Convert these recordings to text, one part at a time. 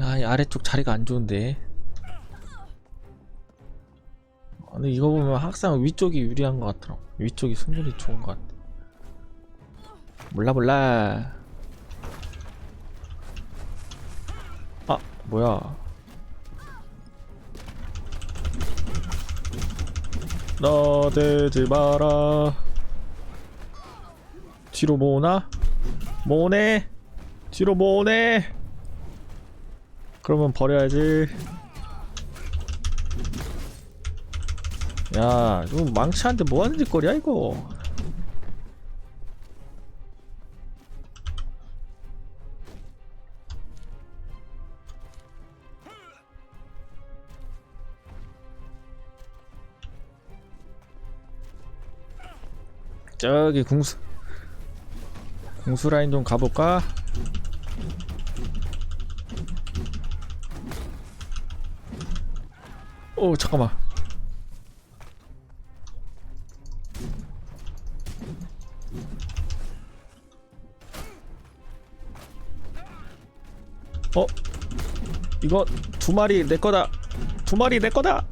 아, 이 아래쪽 자리가 안 좋은데. 아, 근데 이거 보면 항상 위쪽이 유리한 것 같더라고. 위쪽이 승률이 좋은 것 같아. 몰라 몰라. 아 뭐야? 나대지 마라. 뒤로 모으나? 모으네. 뒤로 모으네. 그러면 버려야지. 야, 이거 망치한테 뭐 하는 짓거리야 이거? 저기 궁수 궁수 라인 좀 가볼까? 오 잠깐만. 어? 이거 두 마리 내 거다. 두 마리 내 거다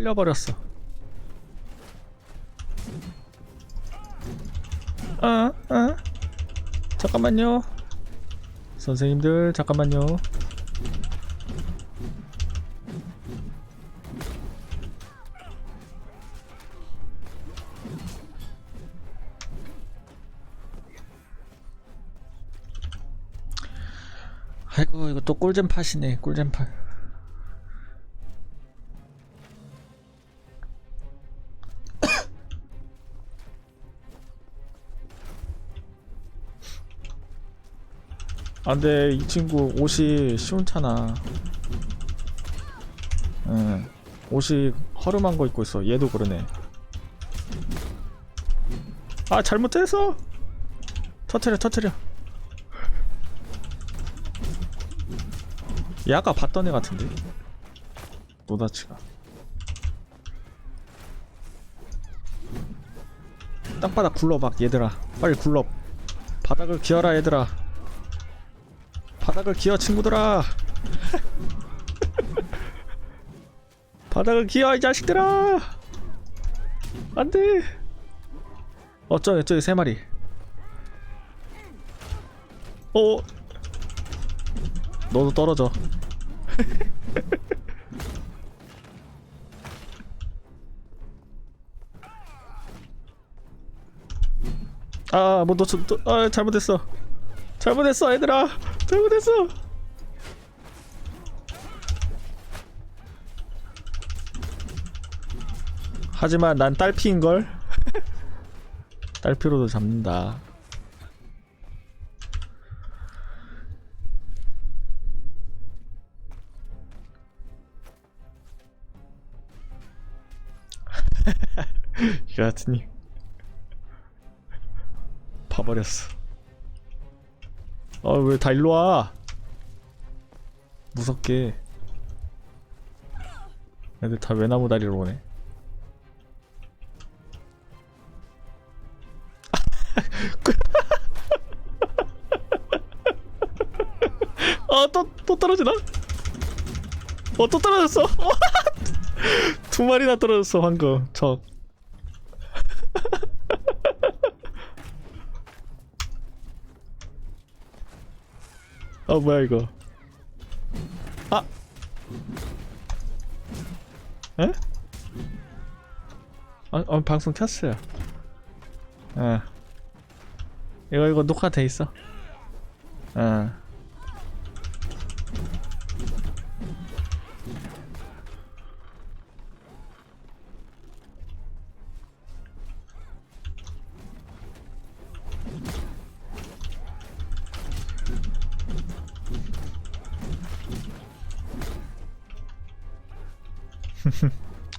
흘려버렸어 아, 아. 잠깐만요. 선생님들, 잠깐만요. 아이고, 이거 또 꿀잼 팟이네, 꿀잼 팟. 아, 근데 이 친구 옷이 시원찮아. 응. 옷이 허름한 거 입고 있어. 얘도 그러네. 아, 잘못했어! 터트려, 터트려. 얘 아까 봤던 애 같은데? 노다치가. 땅바닥 굴러봐, 얘들아. 빨리 굴러. 바닥을 기어라, 얘들아. 바닥을 기어 친구들아. 바닥을 기어 이 자식들아. 안돼. 어 저기 세 마리. 어? 너도 떨어져. 아뭐 너, 너, 아 잘못했어 잘못했어 얘들아. 잘못했어. 하지만 난 딸피인걸? 딸피로도 잡는다. 이 같으니 봐버렸어 아 왜 다 일로 와? 무섭게. 애들 다 외나무 다리로 오네. 아, 또, 또 떨어지나? 어, 또 떨어졌어. 두 마리나 떨어졌어, 방금. 적. 아 뭐야 이거? 아! 에? 아, 아 방송 켰어요. 어. 이거 이거 녹화돼 있어. 어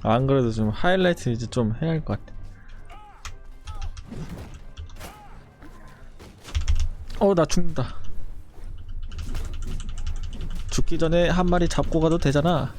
안 그래도 좀 하이라이트 이제 좀 해야 할 것 같아. 어 나 죽는다 죽기 전에 한 마리 잡고 가도 되잖아